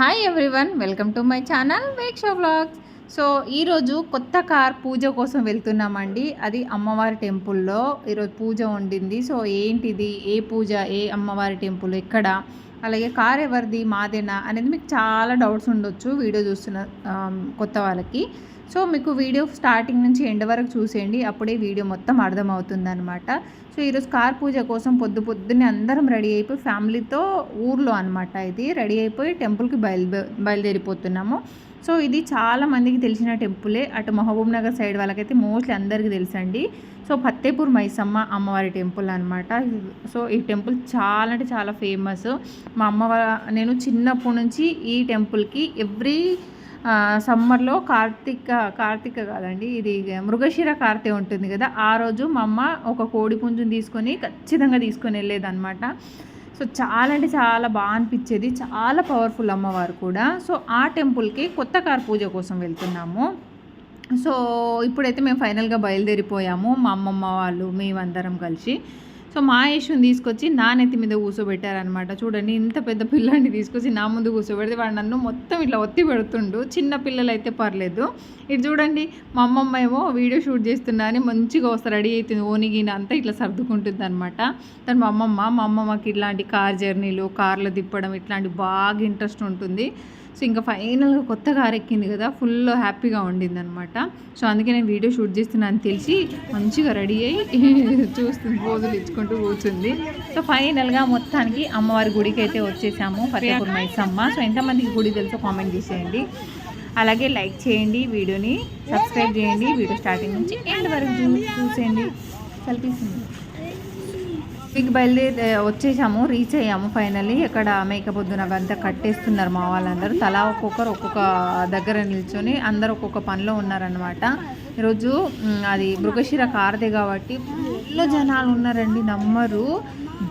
Hi everyone welcome to my channel వేక్షో vlogs so ఈరోజు కొత్త car పూజ కోసం వెళ్తున్నామండి. అది అమ్మవారి టెంపుల్లో ఈరోజు పూజ ఉండింది. సో ఏంటిది? ఏ పూజ? ఏ అమ్మవారి టెంపుల్? ఎక్కడ? అలాగే కార్ ఎవరిది? మాదేనా? అనేది మీకు చాలా డౌట్స్ ఉండొచ్చు. వీడియో చూస్తున్న కొత్త వాళ్ళకి. సో మీకు వీడియో స్టార్టింగ్ నుంచి ఎండ్ వరకు చూసేయండి. అప్పుడే వీడియో మొత్తం అర్థమవుతుంది అనమాట సో ఈరోజు కార్ పూజ కోసం పొద్దు పొద్దున్నే అందరం రెడీ అయిపోయి ఫ్యామిలీతో ఊర్లో అనమాట ఇది. రెడీ అయిపోయి టెంపుల్కి బయలుదే బయలుదేరిపోతున్నాము. సో ఇది చాలా మందికి తెలిసిన టెంపులే. అటు మహబూబ్ నగర్ సైడ్ వాళ్ళకైతే మోస్ట్లీ అందరికీ తెలుసండి. సో ఫత్తేపూర్ మైసమ్మ అమ్మవారి టెంపుల్ అనమాట సో ఈ టెంపుల్ చాలా అంటే చాలా ఫేమస్. మా అమ్మ నేను చిన్నప్పటి నుంచి ఈ టెంపుల్కి ఎవ్రీ సమ్మర్లో కార్తీక కార్తీక కాదండి ఇది మృగశిర కార్తె ఉంటుంది కదా ఆ రోజు మా అమ్మ ఒక కోడి పుంజుని తీసుకొని ఖచ్చితంగా తీసుకొని వెళ్ళేదన్నమాట. సో చాలా అంటే చాలా బాగా అనిపించేది చాలా పవర్ఫుల్ అమ్మవారు కూడా. సో ఆ టెంపుల్కి కొత్త కార్ పూజ కోసం వెళ్తున్నాము. సో ఇప్పుడైతే మేము ఫైనల్గా బయలుదేరిపోయాము మా అమ్మమ్మ వాళ్ళు మేమందరం కలిసి. సో మా యేషుని తీసుకొచ్చి నా నెత్తి మీద కూర్చోబెట్టారనమాట చూడండి ఇంత పెద్ద పిల్లాన్ని తీసుకొచ్చి నా ముందు కూర్చోబెడితే వాడు నన్ను మొత్తం ఇట్లా ఒత్తి పెడుతుండు. చిన్న పిల్లలు అయితే పర్లేదు. ఇటు చూడండి మా అమ్మమ్మ ఏమో వీడియో షూట్ చేస్తున్నా అని మంచిగా వస్తారు రెడీ అవుతుంది. ఓనిగిన అంతా ఇట్లా సర్దుకుంటుంది అనమాట తను మా అమ్మమ్మ మా అమ్మమ్మకి ఇట్లాంటి కార్ జర్నీలు కార్లు తిప్పడం ఇట్లాంటి బాగా ఇంట్రెస్ట్ ఉంటుంది. సో ఇంకా ఫైనల్గా కొత్త కార్ ఎక్కింది కదా ఫుల్ హ్యాపీగా ఉండింది అనమాట సో అందుకే నేను వీడియో షూట్ చేస్తున్నాను తెలిసి మంచిగా రెడీ అయ్యి చూస్తుంది పోజులు ఇచ్చుకుంటూ కూర్చుంది. సో ఫైనల్గా మొత్తానికి అమ్మవారి గుడికి అయితే వచ్చేసాము ఫతేపూర్ మైసమ్మ. సో ఎంతమందికి గుడి తెలుసో కామెంట్ చేసేయండి. అలాగే లైక్ చేయండి వీడియోని సబ్స్క్రైబ్ చేయండి. వీడియో స్టార్టింగ్ నుంచి ఎండ్ వరకు చూసేయండి. కల్పిస్తుంది ఇంక బయలుదేరి వచ్చేసాము రీచ్ అయ్యాము ఫైనల్లీ ఇక్కడ మేకప్ పొద్దున అవంతా కట్టేస్తున్నారు మా వాళ్ళందరూ. తలా ఒక్కొక్కరు ఒక్కొక్క దగ్గర నిల్చొని అందరూ ఒక్కొక్క పనిలో ఉన్నారనమాట ఈరోజు అది మృగశిర కార్దే కాబట్టి ఫుల్ జనాలు ఉన్నారండి నమ్మరు.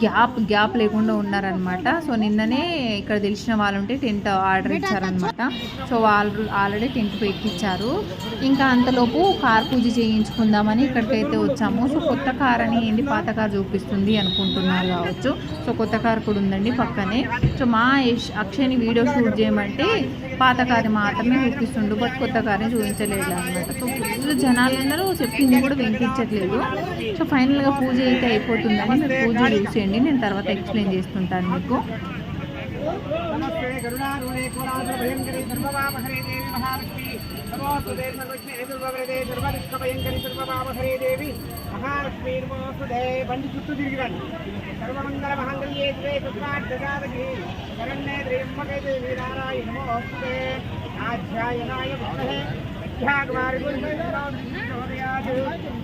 గ్యాప్ గ్యాప్ లేకుండా ఉన్నారనమాట సో నిన్ననే ఇక్కడ తెలిసిన వాళ్ళు ఉంటే టెంట్ ఆర్డర్ ఇచ్చారనమాట సో వాళ్ళు ఆల్రెడీ టెంట్ పెట్టించారు ఇంకా అంతలోపు కార్ పూజ చేయించుకుందామని ఇక్కడికైతే వచ్చాము. సో కొత్త కార్ అని ఏంటి పాత కార్ చూపిస్తుంది అనుకుంటున్నారు కావచ్చు. సో కొత్త కార్ కూడా ఉందండి పక్కనే. సో మా అక్షయ్ని వీడియో షూట్ చేయమంటే పాత కారు మాత్రమే చూపిస్తుండు. బట్ కొత్త కారుని చూపించలేదు అనమాట సో ఫుల్ జనాలు అందరూ చెప్పింది కూడా వినిపించట్లేదు. సో ఫైనల్గా పూజ అయితే అయిపోతుందని మీరు పూజ చూసేయండి. నేను తర్వాత ఎక్స్ప్లెయిన్ చేస్తుంటాను మీకు. నమస్తే బండి చుట్టూ తిరిగి సర్వమంగళ మహంగళ్యే దివే పుష్పార్థజాతకి శరణ్యే త్రయంబకే దేవి ఆధ్యాయనాయ విద్యాకుమారి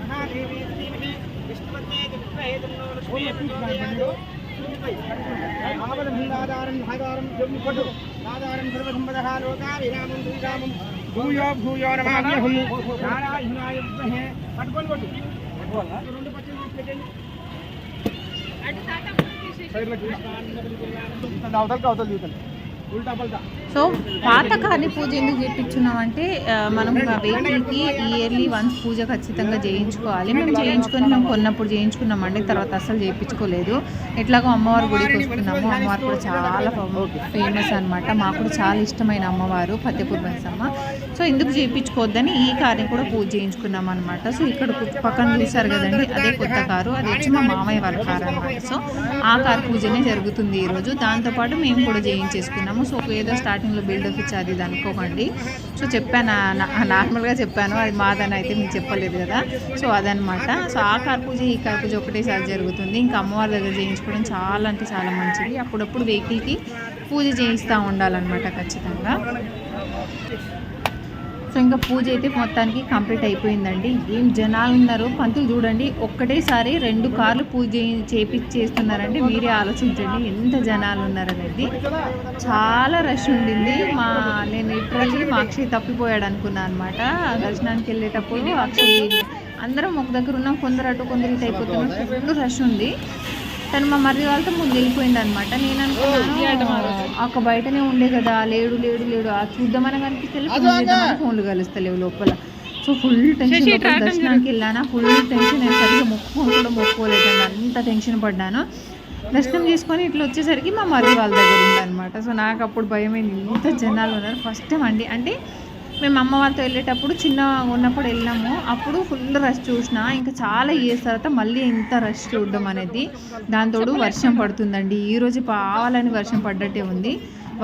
మహాదేవి శ్రీమతి విద్మహే తన్నో లక్ష్మీ ప్రచోదయాత్ ఆవలంధాధారం భాగారం జమ్ముపటు ఆధారం సర్వసంపదః లోకావిరామం శ్రీరామం భూయో భూయో నమామ్యహం నారాయణాయ విద్మహే పట్టుకొని కొట్టు రెండు పచ్చలు తీసి పెట్టండి అవతలకి అవతల చూడండి ఉల్టా పల్టా సో పాత కార్ని పూజ ఎందుకు చేయించున్నామంటే ఆ, మనం వెహికల్కి ఇయర్లీ వన్స్ పూజ ఖచ్చితంగా చేయించుకోవాలి. మేము చేయించుకొని మేము కొన్నప్పుడు చేయించుకున్నామండి తర్వాత అసలు చేయించుకోలేదు. ఎట్లాగో అమ్మవారి గుడికి వస్తున్నాము. అమ్మవారు కూడా చాలా ఫేమస్ అన్నమాట. మాకు కూడా చాలా ఇష్టమైన అమ్మవారు ఫతేపూర్ మైసమ్మ సో ఎందుకు చేయించుకోవద్దని ఈ కార్ని కూడా పూజ చేయించుకున్నాం అనమాట సో ఇక్కడ పక్కన చూసారు కదండి అదే కొత్త కారు అది వచ్చి మా మామయ్య వాళ్ళ కారు అనమాట సో ఆ కార్ పూజనే జరుగుతుంది ఈరోజు దాంతోపాటు మేము కూడా చేయించేసుకున్నాము. సో ఏదో స్టార్టింగ్లో బిల్డప్ ఇచ్చాది ఇది అనుకోకండి. సో చెప్పాను నార్మల్గా చెప్పాను అది మాదని అయితే మీకు చెప్పలేదు కదా. సో అదనమాట సో ఆ కార్ పూజ ఈ కార్ పూజ ఒకటేసారి జరుగుతుంది. ఇంకా అమ్మవారి దగ్గర చేయించుకోవడం చాలా అంటే చాలా మంచిది. అప్పుడప్పుడు వెహికల్కి పూజ చేయిస్తూ ఉండాలన్నమాట ఖచ్చితంగా. సో ఇంకా పూజ అయితే మొత్తానికి కంప్లీట్ అయిపోయిందండి. ఏం జనాలు ఉన్నారు పంతులు చూడండి. ఒక్కటేసారి రెండు కార్లు పూజ చేపిచ్చేస్తున్నారంటే మీరే ఆలోచించండి. ఎంత జనాలు ఉన్నారనేది. చాలా రష్ ఉండింది. మా నేను లిటరల్లీ మా అక్షయ్ తప్పిపోయాడు అనుకున్నాను అనమాట దర్శనానికి వెళ్ళేటప్పుడు అక్షయ్ అందరం ఒక దగ్గర ఉన్నాం. కొందరు అటు కొందరు ఇటు అయిపోతున్నాం ఫుల్ రష్ ఉంది. తను మా మర్రి వాళ్ళతో ముందు వెళ్ళిపోయింది అనమాట నేను అనుకున్నాను ఒక బయటనే ఉండే కదా లేడు లేడు లేడు. ఆ చూద్దామని కనిపిస్తే ఫోన్లు కలుస్తలేవు లోపల. సో ఫుల్ టెన్షన్ దర్శనానికి వెళ్ళానా? ఫుల్ టెన్షన్ నేను సరిగ్గా మొక్కుకొని కూడా మొక్కుకోలేదు అంత టెన్షన్ పడ్డాను. దర్శనం చేసుకొని ఇట్లా వచ్చేసరికి మా మరిది వాళ్ళ దగ్గర ఉందన్నమాట సో నాకు అప్పుడు భయమైంది. ఇంత జనాలు ఉన్నారు. ఫస్ట్ టైం అండి. అంటే మేము అమ్మ వాళ్ళతో వెళ్ళేటప్పుడు చిన్న ఉన్నప్పుడు వెళ్ళాము. అప్పుడు ఫుల్ రష్ చూసిన ఇంకా చాలా ఇయర్స్ తర్వాత మళ్ళీ ఇంత రష్ చూడడం అనేది దాంతో వర్షం పడుతుందండి. ఈరోజు పావాలని వర్షం పడ్డట్టే ఉంది.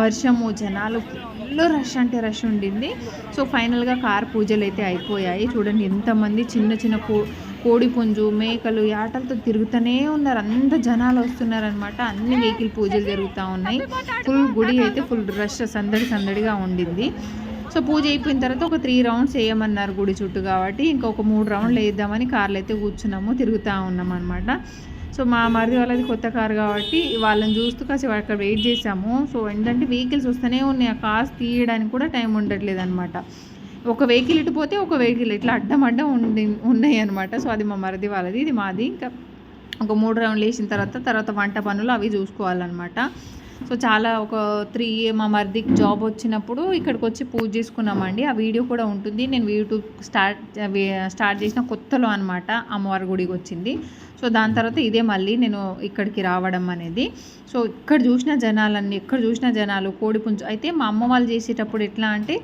వర్షము జనాలు ఫుల్ రష్ అంటే రష్ ఉండింది. సో ఫైనల్గా కార్ పూజలు అయితే అయిపోయాయి. చూడండి ఎంతమంది చిన్న చిన్న కో కోడి పుంజు మేకలు ఆటలతో తిరుగుతూనే ఉన్నారు. అంత జనాలు వస్తున్నారనమాట అన్ని వెహికల్ పూజలు జరుగుతూ ఉన్నాయి. ఫుల్ గుడి అయితే ఫుల్ రష్ సందడి సందడిగా ఉండింది. సో పూజ అయిపోయిన తర్వాత ఒక త్రీ రౌండ్స్ వేయమన్నారు గుడి చుట్టూ కాబట్టి ఇంకొక మూడు రౌండ్లు వేద్దామని కార్లు అయితే కూర్చున్నాము తిరుగుతూ ఉన్నాం అనమాట సో మా మరిది వాళ్ళది కొత్త కారు కాబట్టి వాళ్ళని చూస్తూ కాసేపు అక్కడ వెయిట్ చేసాము. సో ఏంటంటే వెహికల్స్ వస్తూనే ఉన్నాయి ఆ కార్స్ తీయడానికి కూడా టైం ఉండట్లేదు అనమాట ఒక వెహికల్ ఇటు పోతే ఒక వెహికల్ ఇట్లా అడ్డం అడ్డం ఉండి ఉన్నాయి అనమాట సో అది మా మరిది వాళ్ళది ఇది మాది. ఇంకా ఒక మూడు రౌండ్లు వేసిన తర్వాత తర్వాత వంట పనులు అవి చూసుకోవాలన్నమాట. సో చాలా ఒక త్రీ మా మరిదికి జాబ్ వచ్చినప్పుడు ఇక్కడికి వచ్చి పూజ చేసుకున్నామండి. ఆ వీడియో కూడా ఉంటుంది. నేను యూట్యూబ్ స్టార్ట్ స్టార్ట్ చేసిన కొత్తలో అనమాట అమ్మవారి గుడికి వచ్చింది సో దాని తర్వాత ఇదే మళ్ళీ నేను ఇక్కడికి రావడం అనేది. సో ఇక్కడ చూసిన జనాలన్నీ ఎక్కడ చూసిన జనాలు కోడి పుంజు అయితే మా అమ్మ వాళ్ళు చేసేటప్పుడు ఎట్లా అంటే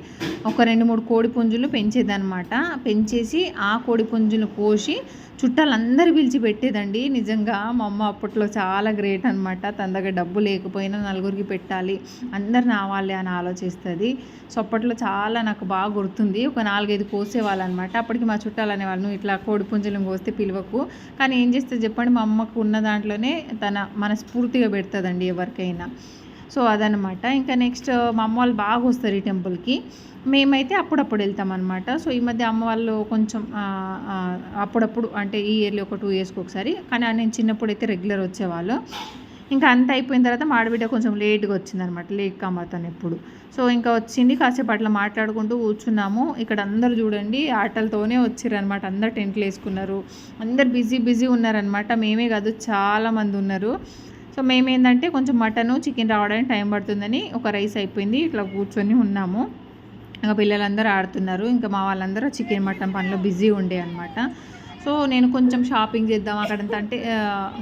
ఒక రెండు మూడు కోడి పుంజులు పెంచేదన్నమాట. పెంచేసి ఆ కోడి పుంజులు కోసి చుట్టాలందరూ పిలిచి పెట్టేదండి. నిజంగా మా అమ్మ అప్పట్లో చాలా గ్రేట్ అనమాట తన దగ్గర డబ్బు లేకపోయినా నలుగురికి పెట్టాలి. అందరు రావాలి అని ఆలోచిస్తుంది. సో అప్పట్లో చాలా నాకు బాగా గుర్తుంది. ఒక నాలుగైదు కోసేవాళ్ళు అనమాట అప్పటికి మా చుట్టాలు అనేవాళ్ళు ఇట్లా కోడి పుంజులను కోస్తే పిలవకు. కానీ ఏం చేస్తే చెప్పండి మా అమ్మకు ఉన్న దాంట్లోనే తన మనస్ఫూర్తిగా పెడుతుందండి ఎవరికైనా. సో అదనమాట ఇంకా నెక్స్ట్ మా అమ్మ వాళ్ళు బాగా వస్తారు ఈ టెంపుల్కి. మేమైతే అప్పుడప్పుడు వెళ్తాం అనమాట సో ఈ మధ్య అమ్మ వాళ్ళు కొంచెం అప్పుడప్పుడు అంటే ఈ ఇయర్లీ ఒక టూ ఇయర్స్కి ఒకసారి కానీ నేను చిన్నప్పుడు అయితే రెగ్యులర్ వచ్చేవాళ్ళు. ఇంకా అంత అయిపోయిన తర్వాత మాడబిడ్డ కొంచెం లేట్గా వచ్చింది అనమాట లేట్ కమ్మతాను ఎప్పుడు. సో ఇంకా వచ్చింది. కాసేపు అట్లా మాట్లాడుకుంటూ కూర్చున్నాము. ఇక్కడ అందరు చూడండి ఆటలతోనే వచ్చారు అనమాట అందరు టెంట్లు వేసుకున్నారు. అందరు బిజీ బిజీ ఉన్నారనమాట మేమే కాదు చాలామంది ఉన్నారు. సో మేమేందంటే కొంచెం మటను చికెన్ రావడానికి టైం పడుతుందని ఒక రైస్ అయిపోయింది. ఇట్లా కూర్చొని ఉన్నాము. ఇంకా పిల్లలందరూ ఆడుతున్నారు. ఇంకా మా వాళ్ళందరూ చికెన్ మటన్ పనిలో బిజీ ఉండే అనమాట సో నేను కొంచెం షాపింగ్ చేద్దాం అక్కడంతా అంటే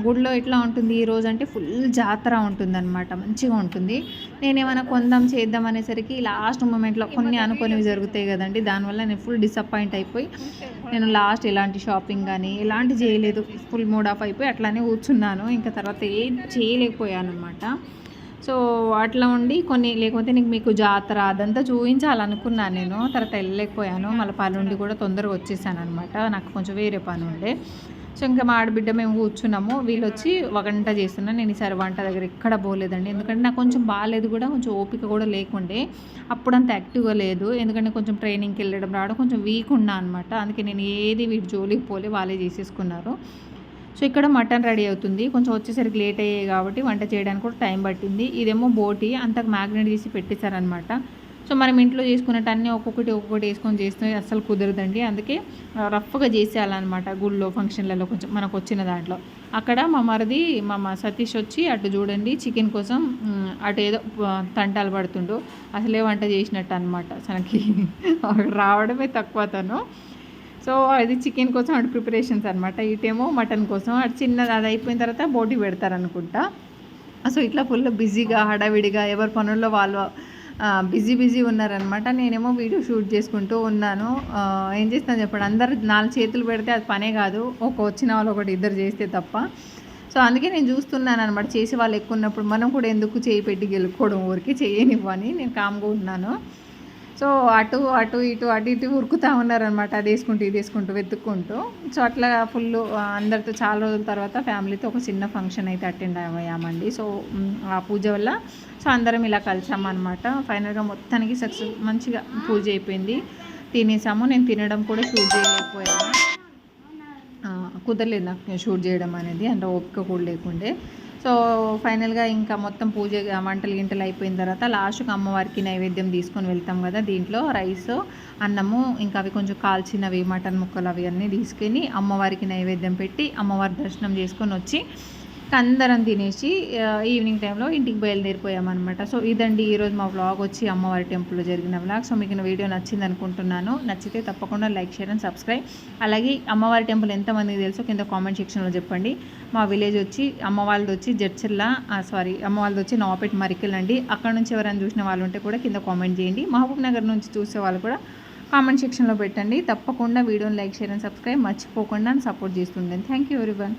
గుడిలో ఎట్లా ఉంటుంది ఈ రోజు అంటే ఫుల్ జాతర ఉంటుంది అనమాట మంచిగా ఉంటుంది. నేను ఏమైనా కొందాం చేద్దాం అనేసరికి లాస్ట్ మూమెంట్లో కొన్ని అనుకోనివి జరుగుతాయి కదండి. దానివల్ల నేను ఫుల్ డిసప్పాయింట్ అయిపోయి నేను లాస్ట్ ఎలాంటి షాపింగ్ కానీ ఎలాంటి చేయలేదు. ఫుల్ మూడ్ ఆఫ్ అయిపోయి అట్లానే కూర్చున్నాను. ఇంకా తర్వాత ఏం చేయలేకపోయాను అనమాట సో అట్లా ఉండి కొన్ని లేకపోతే నీకు మీకు జాతర అదంతా చూపించాలనుకున్నాను నేను. తర్వాత వెళ్ళలేకపోయాను. మళ్ళీ పని ఉండి కూడా తొందరగా వచ్చేసాను అనమాట నాకు కొంచెం వేరే పని ఉండే. సో ఇంకా మా ఆడబిడ్డ మేము కూర్చున్నాము. వీళ్ళు వచ్చి వంట చేస్తున్నాను నేను ఈసారి వంట దగ్గర ఎక్కడ పోలేదండి. ఎందుకంటే నాకు కొంచెం బాగాలేదు కూడా. కొంచెం ఓపిక కూడా లేకుండే. అప్పుడంత యాక్టివ్గా లేదు. ఎందుకంటే కొంచెం ట్రైనింగ్కి వెళ్ళడం రావడం కొంచెం వీక్ ఉన్నా అనమాట అందుకే నేను ఏది వీటి జోలికి పోలే. వాళ్ళే చేసేసుకున్నారు. సో ఇక్కడ మటన్ రెడీ అవుతుంది. కొంచెం వచ్చేసరికి లేట్ అయ్యాయి కాబట్టి వంట చేయడానికి కూడా టైం పట్టింది. ఇదేమో బోటి అంతకు మ్యాగ్నెట్ చేసి పెట్టేశారనమాట సో మనం ఇంట్లో చేసుకున్నట్టు అన్నీ ఒక్కొక్కటి ఒక్కొక్కటి వేసుకొని చేస్తే అస్సలు కుదరదండి. అందుకే రఫ్గా చేసేయాలన్నమాట గుళ్ళో ఫంక్షన్లలో కొంచెం మనకు వచ్చిన దాంట్లో. అక్కడ మా మరిది మా మా సతీష్ వచ్చి అటు చూడండి చికెన్ కోసం అటు ఏదో తంటాలు పడుతుండు. అసలే వంట చేసినట్టు అనమాట తనకి. రావడమే తక్కువ తను. సో అది చికెన్ కోసం అటు ప్రిపరేషన్స్ అనమాట ఇటేమో మటన్ కోసం. అటు చిన్నది అది అయిపోయిన తర్వాత బోటి పెడతారనుకుంటా. సో ఇట్లా ఫుల్ బిజీగా హడావిడిగా ఎవరి పనుల్లో వాళ్ళు బిజీ బిజీ ఉన్నారనమాట నేనేమో వీడియో షూట్ చేసుకుంటూ ఉన్నాను. ఏం చేస్తాను చెప్పండి. అందరు నాలుగు చేతులు పెడితే అది పనే కాదు. ఒక వచ్చిన వాళ్ళు ఒకటి ఇద్దరు చేస్తే తప్ప. సో అందుకే నేను చూస్తున్నాను అనమాట చేసే వాళ్ళు ఎక్కువ ఉన్నప్పుడు మనం కూడా ఎందుకు చేయి పెట్టి గెలుక్కోవడం ఊరికి చేయనివ్వని. నేను కామ్గా ఉన్నాను. సో అటు అటు ఇటు అటు ఇటు ఉరుకుతూ ఉన్నారనమాట అది వేసుకుంటూ ఇది వేసుకుంటూ వెతుక్కుంటూ. సో అట్లా ఫుల్ అందరితో చాలా రోజుల తర్వాత ఫ్యామిలీతో ఒక చిన్న ఫంక్షన్ అయితే అటెండ్ అయ్యామండి. సో ఆ పూజ వల్ల సో అందరం ఇలా కలిసామన్నమాట. ఫైనల్గా మొత్తానికి సక్సెస్ మంచిగా పూజ అయిపోయింది. తినేసాము. నేను తినడం కూడా షూట్ చేయలేకపోయాను. కుదరలేదు నాకు షూట్ చేయడం అనేది. అంటే ఓపిక కూడా లేకుండే. సో ఫైనల్గా ఇంకా మొత్తం పూజ వంటలు గింటలు అయిపోయిన తర్వాత లాస్ట్కి అమ్మవారికి నైవేద్యం తీసుకొని వెళ్తాం కదా దీంట్లో. రైస్ అన్నము ఇంకా అవి కొంచెం కాల్చినవి మటన్ ముక్కలు అవి అన్నీ తీసుకుని అమ్మవారికి నైవేద్యం పెట్టి అమ్మవారి దర్శనం చేసుకొని వచ్చి అందరం తినేసి ఈవినింగ్ టైంలో ఇంటికి బయలుదేరిపోయామన్నమాట. సో ఇదండి ఈరోజు మా వ్లాగ్ వచ్చి అమ్మవారి టెంపుల్లో జరిగిన వ్లాగ్ సో మీకు వీడియో నచ్చింది అనుకుంటున్నాను నచ్చితే తప్పకుండా లైక్ షేర్ అండ్ సబ్స్క్రైబ్ అలాగే అమ్మవారి టెంపుల్ ఎంతమందికి తెలుసో కింద కామెంట్ సెక్షన్లో చెప్పండి. మా విలేజ్ వచ్చి అమ్మ వాళ్ళది వచ్చి జడ్చర్ల సారీ అమ్మవాళ్ళది వచ్చి నవాపేట మరికల్ అండి. అక్కడ నుంచి ఎవరైనా చూసిన వాళ్ళు ఉంటే కూడా కింద కామెంట్ చేయండి. మహబూబ్ నగర్ నుంచి చూసే వాళ్ళు కూడా కామెంట్ సెక్షన్లో పెట్టండి. తప్పకుండా వీడియోని లైక్ షేర్ అండ్ సబ్స్క్రైబ్ మర్చిపోకుండా సపోర్ట్ చేస్తుండండి. Thank you everyone